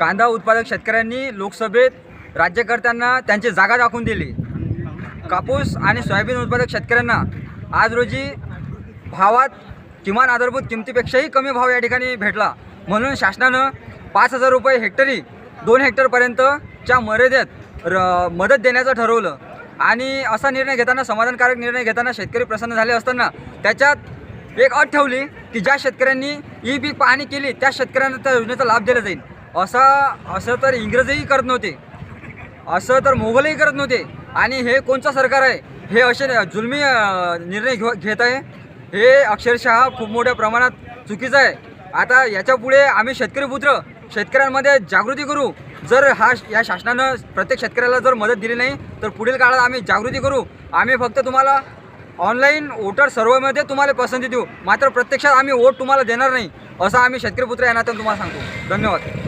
कांदा उत्पादक शेतकऱ्यांनी लोकसभेत राज्यकर्त्यांना त्यांची जागा दाखवून दिली. कापूस आणि सोयाबीन उत्पादक शेतकऱ्यांना आज रोजी भावात किमान आधारभूत किमतीपेक्षाही कमी भाव या ठिकाणी भेटला. म्हणून शासनानं पाच हजार रुपये हेक्टरी दोन हेक्टरपर्यंतच्या मर्यादेत र मदत देण्याचं ठरवलं. आणि असा निर्णय घेताना समाधानकारक निर्णय घेताना शेतकरी प्रसन्न झाले असताना त्याच्यात एक अट ठेवली की ज्या शेतकऱ्यांनी ई पीक पाहणी केली त्या शेतकऱ्यांना त्या योजनेचा लाभ दिला जाईल. असा असं तर इंग्रजही करत नव्हते. असं तर मोगलही करत नव्हते. आणि हे कोणचं सरकार आहे? हे असे जुलमी निर्णय घेऊ घेत आहे. हे अक्षरशः खूप मोठ्या प्रमाणात चुकीचं आहे. आता याच्यापुढे आम्ही शेतकरी पुत्र शेतकऱ्यांमध्ये जागृती करू. जर हा या शासनानं प्रत्येक शेतकऱ्याला जर मदत दिली नाही तर पुढील काळात आम्ही जागृती करू. आम्ही फक्त तुम्हाला ऑनलाईन वोटर सर्वेमध्ये तुम्हाला पसंती देऊ. मात्र प्रत्यक्षात आम्ही वोट तुम्हाला देणार नाही असं आम्ही शेतकरी पुत्र या तर तुम्हाला सांगतो. धन्यवाद.